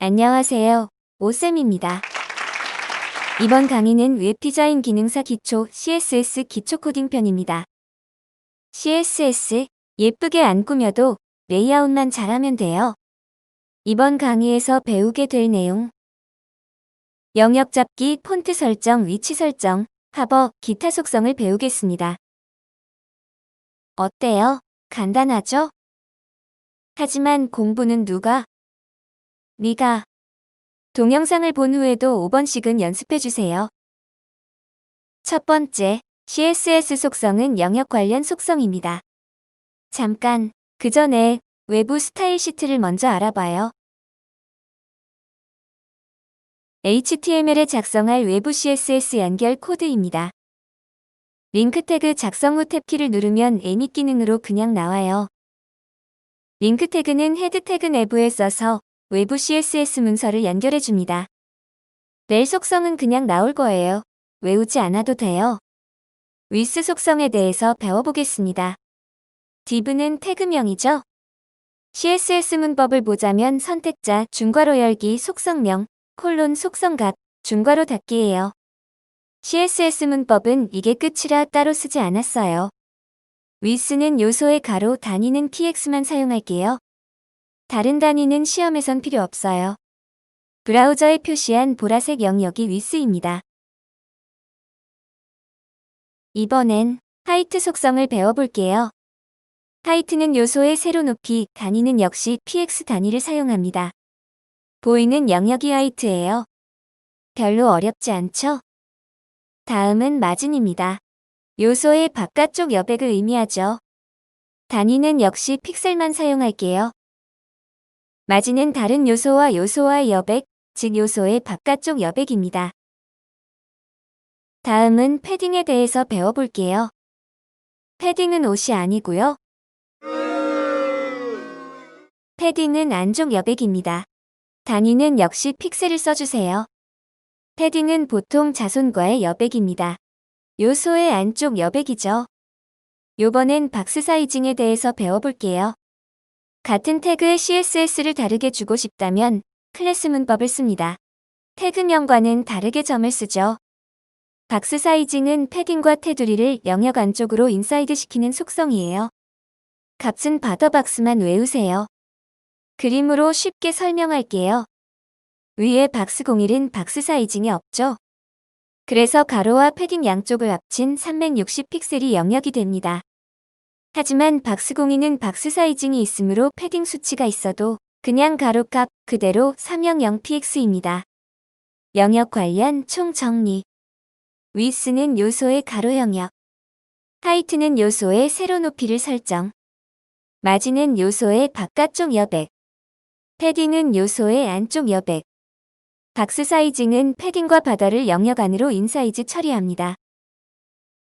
안녕하세요. 오쌤입니다. 이번 강의는 웹 디자인 기능사 기초 CSS 기초 코딩 편입니다. CSS 예쁘게 안 꾸며도 레이아웃만 잘하면 돼요. 이번 강의에서 배우게 될 내용 영역 잡기, 폰트 설정, 위치 설정, 하버, 기타 속성을 배우겠습니다. 어때요? 간단하죠? 하지만 공부는 누가? 네가 동영상을 본 후에도 5번씩은 연습해주세요. 첫 번째, CSS 속성은 영역 관련 속성입니다. 잠깐, 그 전에 외부 스타일 시트를 먼저 알아봐요. HTML에 작성할 외부 CSS 연결 코드입니다. 링크 태그 작성 후 탭키를 누르면 에밋 기능으로 그냥 나와요. 링크 태그는 헤드 태그 내부에 써서 외부 CSS 문서를 연결해 줍니다. 렐 속성은 그냥 나올 거예요. 외우지 않아도 돼요. 위스 속성에 대해서 배워보겠습니다. div는 태그명이죠. CSS 문법을 보자면 선택자, 중괄호 열기, 속성명, 콜론 속성값, 중괄호 닫기예요. CSS 문법은 이게 끝이라 따로 쓰지 않았어요. 위스는 요소의 가로, 단위는 px만 사용할게요. 다른 단위는 시험에선 필요 없어요. 브라우저에 표시한 보라색 영역이 위스입니다. 이번엔 하이트 속성을 배워볼게요. 하이트는 요소의 세로 높이, 단위는 역시 px 단위를 사용합니다. 보이는 영역이 하이트예요. 별로 어렵지 않죠? 다음은 마진입니다. 요소의 바깥쪽 여백을 의미하죠. 단위는 역시 픽셀만 사용할게요. 마진은 다른 요소와 요소와의 여백, 즉 요소의 바깥쪽 여백입니다. 다음은 패딩에 대해서 배워볼게요. 패딩은 옷이 아니고요. 패딩은 안쪽 여백입니다. 단위는 역시 픽셀을 써주세요. 패딩은 보통 자손과의 여백입니다. 요소의 안쪽 여백이죠. 요번엔 박스 사이징에 대해서 배워볼게요. 같은 태그의 CSS를 다르게 주고 싶다면 클래스 문법을 씁니다. 태그명과는 다르게 점을 쓰죠. 박스 사이징은 패딩과 테두리를 영역 안쪽으로 인사이드 시키는 속성이에요. 값은 바더박스만 외우세요. 그림으로 쉽게 설명할게요. 위에 박스 01은 박스 사이징이 없죠? 그래서 가로와 패딩 양쪽을 합친 360 픽셀이 영역이 됩니다. 하지만 박스 02는 박스 사이징이 있으므로 패딩 수치가 있어도 그냥 가로값 그대로 300px입니다. 영역 관련 총 정리. 위스는 요소의 가로 영역. 하이트는 요소의 세로 높이를 설정. 마진은 요소의 바깥쪽 여백. 패딩은 요소의 안쪽 여백. 박스 사이징은 패딩과 바다를 영역 안으로 인사이즈 처리합니다.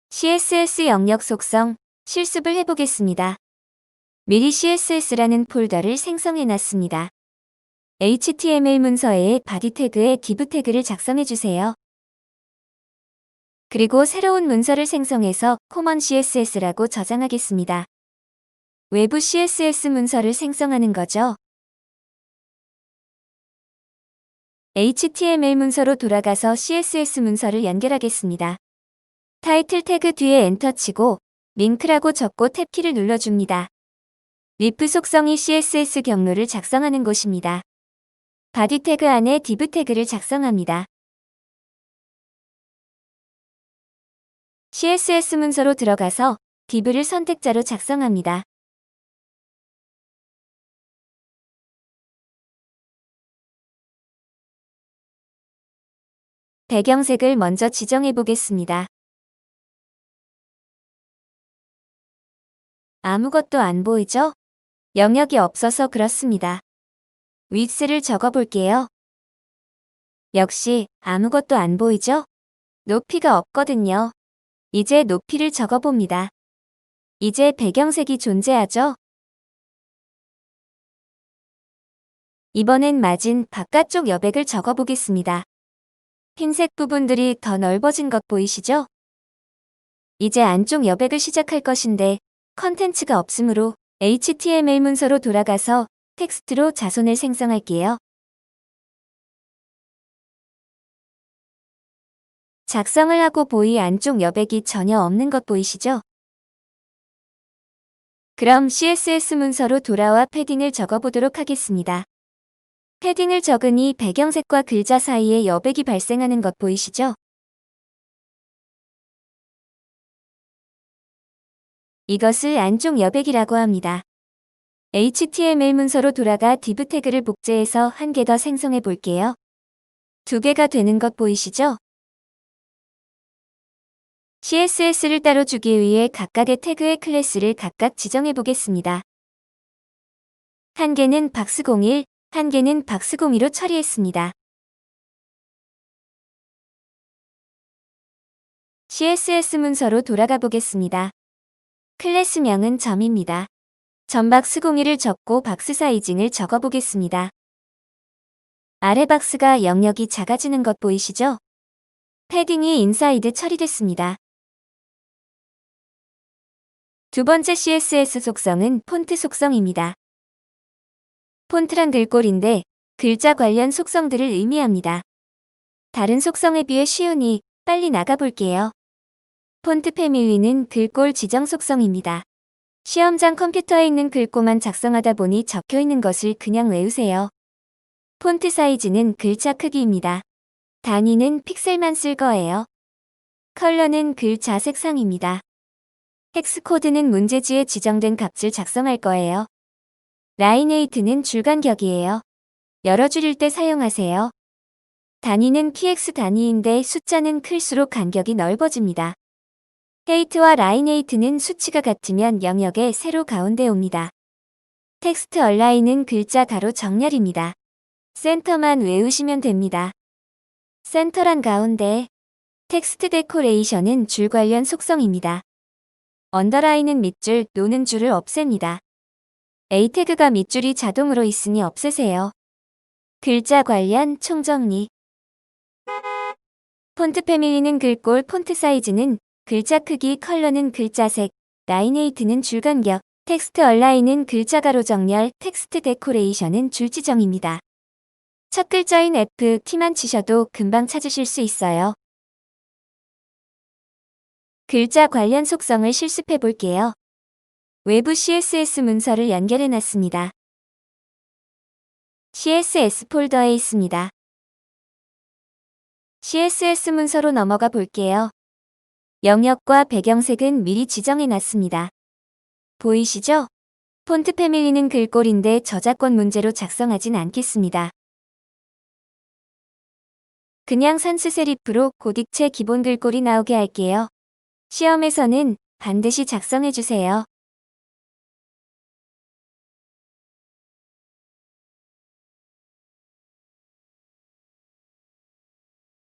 CSS 영역 속성 실습을 해보겠습니다. 미리 CSS라는 폴더를 생성해놨습니다. HTML 문서에 바디 태그에 div 태그를 작성해주세요. 그리고 새로운 문서를 생성해서 common CSS라고 저장하겠습니다. 외부 CSS 문서를 생성하는 거죠. HTML 문서로 돌아가서 CSS 문서를 연결하겠습니다. 타이틀 태그 뒤에 엔터 치고 링크라고 적고 탭키를 눌러줍니다. 리프 속성이 CSS 경로를 작성하는 곳입니다. 바디 태그 안에 div 태그를 작성합니다. CSS 문서로 들어가서 div를 선택자로 작성합니다. 배경색을 먼저 지정해 보겠습니다. 아무것도 안 보이죠? 영역이 없어서 그렇습니다. 위스를 적어 볼게요. 역시 아무것도 안 보이죠? 높이가 없거든요. 이제 높이를 적어 봅니다. 이제 배경색이 존재하죠? 이번엔 마진 바깥쪽 여백을 적어 보겠습니다. 흰색 부분들이 더 넓어진 것 보이시죠? 이제 안쪽 여백을 시작할 것인데 컨텐츠가 없으므로 HTML 문서로 돌아가서 텍스트로 자손을 생성할게요. 작성을 하고 보이 안쪽 여백이 전혀 없는 것 보이시죠? 그럼 CSS 문서로 돌아와 패딩을 적어보도록 하겠습니다. 패딩을 적으니 배경색과 글자 사이에 여백이 발생하는 것 보이시죠? 이것을 안쪽 여백이라고 합니다. HTML 문서로 돌아가 div 태그를 복제해서 한 개 더 생성해 볼게요. 두 개가 되는 것 보이시죠? CSS를 따로 주기 위해 각각의 태그의 클래스를 각각 지정해 보겠습니다. 한 개는 박스01, 한 개는 박스02로 처리했습니다. CSS 문서로 돌아가 보겠습니다. 클래스명은 점입니다. 점박스 01을 적고 박스 사이징을 적어보겠습니다. 아래 박스가 영역이 작아지는 것 보이시죠? 패딩이 인사이드 처리됐습니다. 두 번째 CSS 속성은 폰트 속성입니다. 폰트란 글꼴인데 글자 관련 속성들을 의미합니다. 다른 속성에 비해 쉬우니 빨리 나가볼게요. 폰트 패밀리는 글꼴 지정 속성입니다. 시험장 컴퓨터에 있는 글꼴만 작성하다 보니 적혀 있는 것을 그냥 외우세요. 폰트 사이즈는 글자 크기입니다. 단위는 픽셀만 쓸 거예요. 컬러는 글자 색상입니다. 헥스코드는 문제지에 지정된 값을 작성할 거예요. 라인에이트는 줄간격이에요. 여러 줄일 때 사용하세요. 단위는 px 단위인데 숫자는 클수록 간격이 넓어집니다. 헤이트와 라인에이트는 수치가 같으면 영역의 세로 가운데 옵니다. 텍스트 얼라인은 글자 가로 정렬입니다. 센터만 외우시면 됩니다. 센터란 가운데 텍스트 데코레이션은 줄 관련 속성입니다. 언더라인은 밑줄, 노는 줄을 없앱니다. A 태그가 밑줄이 자동으로 있으니 없애세요. 글자 관련 총정리 폰트 패밀리는 글꼴 폰트 사이즈는 글자 크기 컬러는 글자색, 라인에이트는 줄간격, 텍스트 얼라인은 글자 가로 정렬, 텍스트 데코레이션은 줄 지정입니다. 첫 글자인 F, T만 치셔도 금방 찾으실 수 있어요. 글자 관련 속성을 실습해 볼게요. 외부 CSS 문서를 연결해 놨습니다. CSS 폴더에 있습니다. CSS 문서로 넘어가 볼게요. 영역과 배경색은 미리 지정해 놨습니다. 보이시죠? 폰트 패밀리는 글꼴인데 저작권 문제로 작성하진 않겠습니다. 그냥 산스 세리프로 고딕체 기본 글꼴이 나오게 할게요. 시험에서는 반드시 작성해 주세요.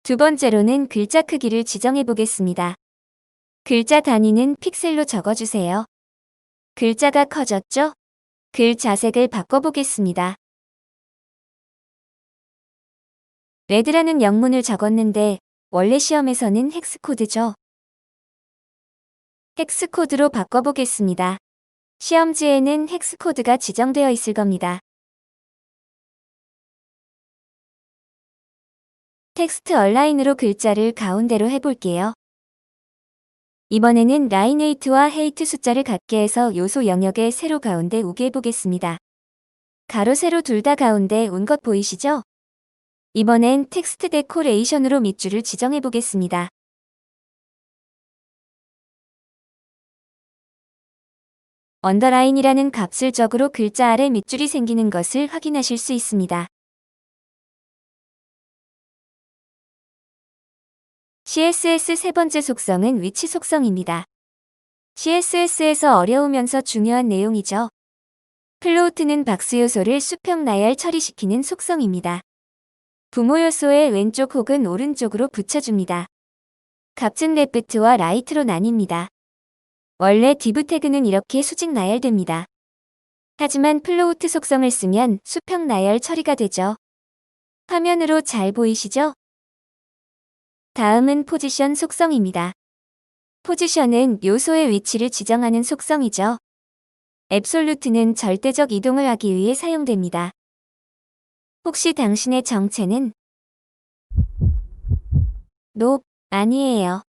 두 번째로는 글자 크기를 지정해 보겠습니다. 글자 단위는 픽셀로 적어주세요. 글자가 커졌죠? 글 자색을 바꿔보겠습니다. 레드라는 영문을 적었는데 원래 시험에서는 헥스코드죠. 헥스코드로 바꿔보겠습니다. 시험지에는 헥스코드가 지정되어 있을 겁니다. 텍스트 얼라인으로 글자를 가운데로 해볼게요. 이번에는 라인에이트와 헤이트 숫자를 같게 해서 요소 영역의 세로 가운데 오게 해보겠습니다. 가로 세로 둘 다 가운데 온 것 보이시죠? 이번엔 텍스트 데코레이션으로 밑줄을 지정해 보겠습니다. 언더라인이라는 값을 적으로 글자 아래 밑줄이 생기는 것을 확인하실 수 있습니다. CSS 세 번째 속성은 위치 속성입니다. CSS에서 어려우면서 중요한 내용이죠. 플로우트는 박스 요소를 수평 나열 처리시키는 속성입니다. 부모 요소의 왼쪽 혹은 오른쪽으로 붙여줍니다. 값은 레프트와 라이트로 나뉩니다. 원래 div 태그는 이렇게 수직 나열됩니다. 하지만 플로우트 속성을 쓰면 수평 나열 처리가 되죠. 화면으로 잘 보이시죠? 다음은 포지션 속성입니다. 포지션은 요소의 위치를 지정하는 속성이죠. 앱솔루트는 절대적 이동을 하기 위해 사용됩니다. 혹시 당신의 정체는 높, 아니에요.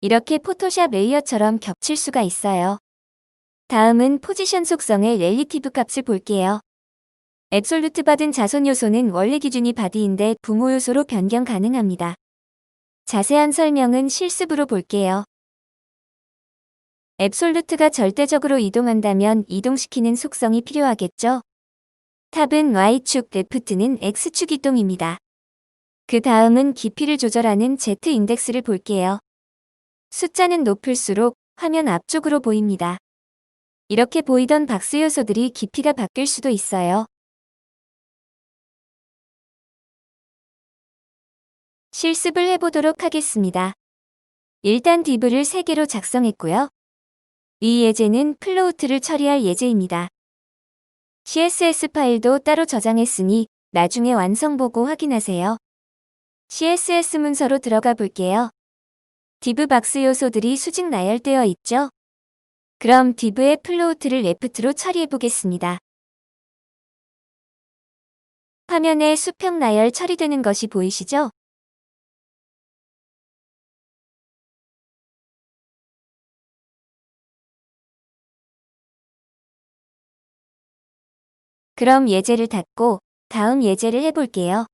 이렇게 포토샵 레이어처럼 겹칠 수가 있어요. 다음은 포지션 속성의 렐리티브 값을 볼게요. 앱솔루트 받은 자손 요소는 원래 기준이 바디인데 부모 요소로 변경 가능합니다. 자세한 설명은 실습으로 볼게요. 앱솔루트가 절대적으로 이동한다면 이동시키는 속성이 필요하겠죠? 탑은 Y축, 레프트는 X축 이동입니다. 그 다음은 깊이를 조절하는 Z 인덱스를 볼게요. 숫자는 높을수록 화면 앞쪽으로 보입니다. 이렇게 보이던 박스 요소들이 깊이가 바뀔 수도 있어요. 실습을 해보도록 하겠습니다. 일단 div를 3개로 작성했고요. 이 예제는 플로우트를 처리할 예제입니다. CSS 파일도 따로 저장했으니 나중에 완성 보고 확인하세요. CSS 문서로 들어가 볼게요. div 박스 요소들이 수직 나열되어 있죠? 그럼 div의 플로우트를 레프트로 처리해 보겠습니다. 화면에 수평 나열 처리되는 것이 보이시죠? 그럼 예제를 닫고 다음 예제를 해볼게요.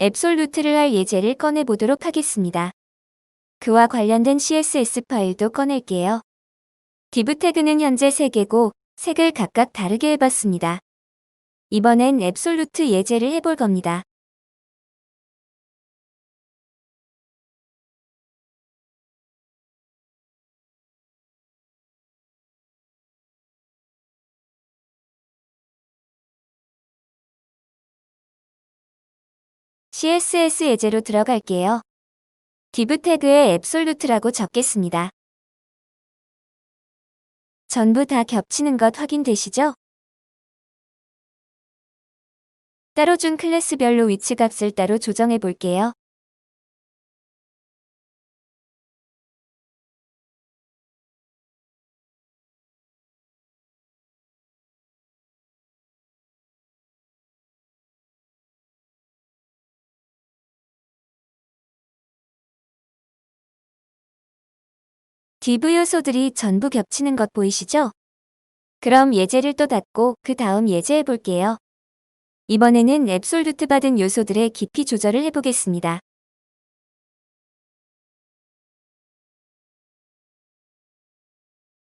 앱솔루트를 할 예제를 꺼내 보도록 하겠습니다. 그와 관련된 CSS 파일도 꺼낼게요. div 태그는 현재 3개고 색을 각각 다르게 해봤습니다. 이번엔 앱솔루트 예제를 해볼 겁니다. CSS 예제로 들어갈게요. div 태그에 앱솔루트라고 적겠습니다. 전부 다 겹치는 것 확인되시죠? 따로 준 클래스별로 위치값을 따로 조정해 볼게요. Div 요소들이 전부 겹치는 것 보이시죠? 그럼 예제를 또 닫고 그 다음 예제해 볼게요. 이번에는 앱솔루트 받은 요소들의 깊이 조절을 해보겠습니다.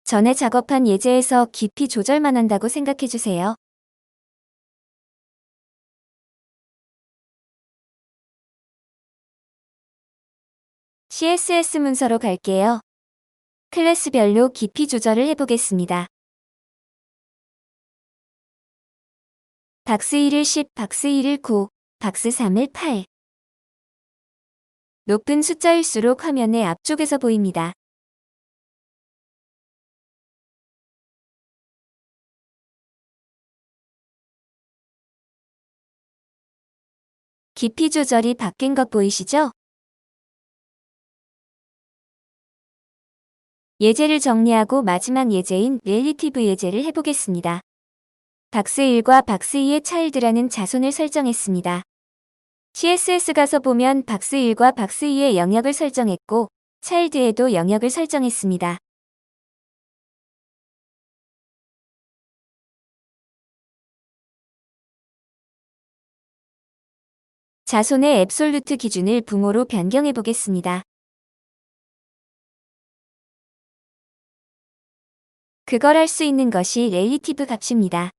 전에 작업한 예제에서 깊이 조절만 한다고 생각해 주세요. CSS 문서로 갈게요. 클래스별로 깊이 조절을 해보겠습니다. 박스 1을 10, 박스 2를 9, 박스 3을 8. 높은 숫자일수록 화면의 앞쪽에서 보입니다. 깊이 조절이 바뀐 것 보이시죠? 예제를 정리하고 마지막 예제인 렐리티브 예제를 해보겠습니다. 박스 1과 박스 2의 차일드라는 자손을 설정했습니다. CSS 가서 보면 박스 1과 박스 2의 영역을 설정했고 차일드에도 영역을 설정했습니다. 자손의 앱솔루트 기준을 부모로 변경해 보겠습니다. 그걸 할 수 있는 것이 렐리티브 값입니다.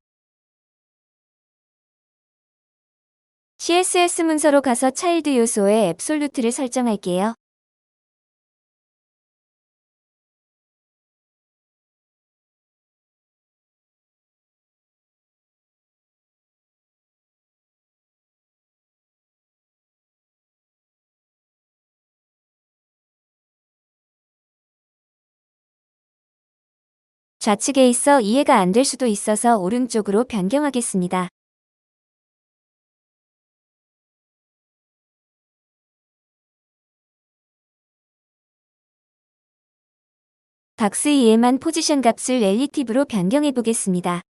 CSS 문서로 가서 차일드 요소의 앱솔루트를 설정할게요. 좌측에 있어 이해가 안 될 수도 있어서 오른쪽으로 변경하겠습니다. 박스 2에만 포지션 값을 렐리티브로 변경해 보겠습니다.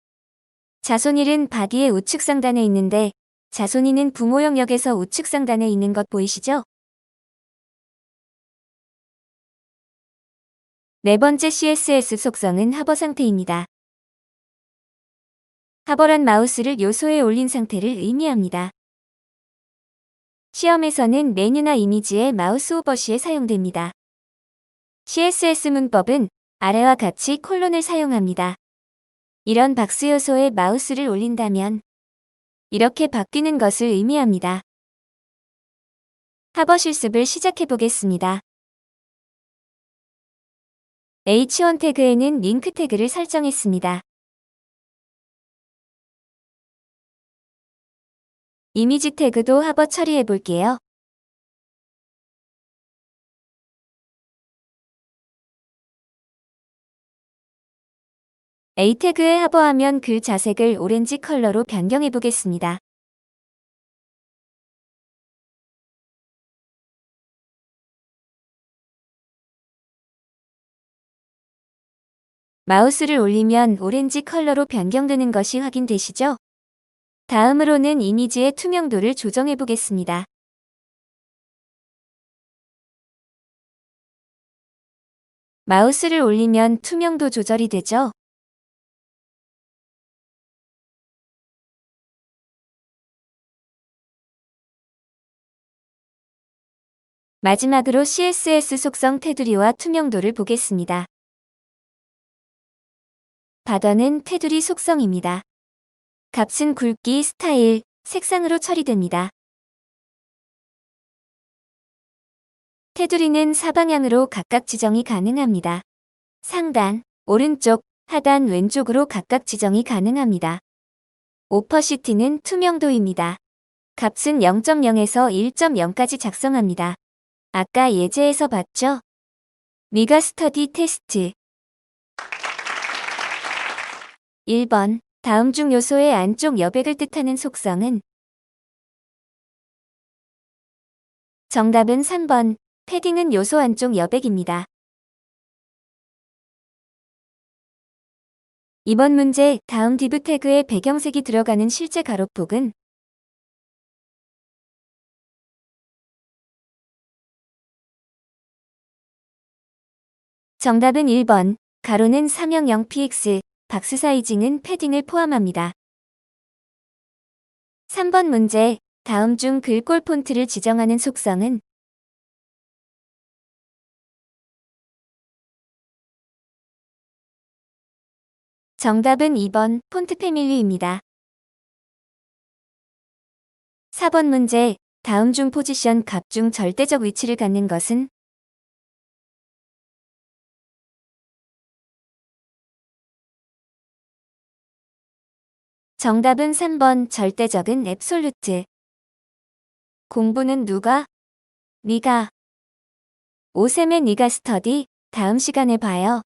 자손일은 바디의 우측 상단에 있는데 자손이는 부모 영역에서 우측 상단에 있는 것 보이시죠? 네 번째 CSS 속성은 하버 상태입니다. 하버란 마우스를 요소에 올린 상태를 의미합니다. 시험에서는 메뉴나 이미지의 마우스 오버시에 사용됩니다. CSS 문법은 아래와 같이 콜론을 사용합니다. 이런 박스 요소에 마우스를 올린다면 이렇게 바뀌는 것을 의미합니다. 하버 실습을 시작해 보겠습니다. H1 태그에는 링크 태그를 설정했습니다. 이미지 태그도 하버 처리해 볼게요. A 태그에 하버하면 글 자색을 오렌지 컬러로 변경해 보겠습니다. 마우스를 올리면 오렌지 컬러로 변경되는 것이 확인되시죠? 다음으로는 이미지의 투명도를 조정해 보겠습니다. 마우스를 올리면 투명도 조절이 되죠? 마지막으로 CSS 속성 테두리와 투명도를 보겠습니다. 바더는 테두리 속성입니다. 값은 굵기, 스타일, 색상으로 처리됩니다. 테두리는 사방향으로 각각 지정이 가능합니다. 상단, 오른쪽, 하단 왼쪽으로 각각 지정이 가능합니다. 오퍼시티는 투명도입니다. 값은 0.0에서 1.0까지 작성합니다. 아까 예제에서 봤죠? 미가 스터디 테스트 1번 다음 중 요소의 안쪽 여백을 뜻하는 속성은 정답은 3번 패딩은 요소 안쪽 여백입니다. 이번 문제 다음 디브 태그에 배경색이 들어가는 실제 가로폭은 정답은 1번. 가로는 3형 0px, 박스 사이징은 패딩을 포함합니다. 3번 문제. 다음 중 글꼴 폰트를 지정하는 속성은 정답은 2번 폰트 패밀리입니다. 4번 문제. 다음 중 포지션 값 중 절대적 위치를 갖는 것은 정답은 3번 절대적은 앱솔루트. 공부는 누가? 네가. 오셈의 네가 스터디 다음 시간에 봐요.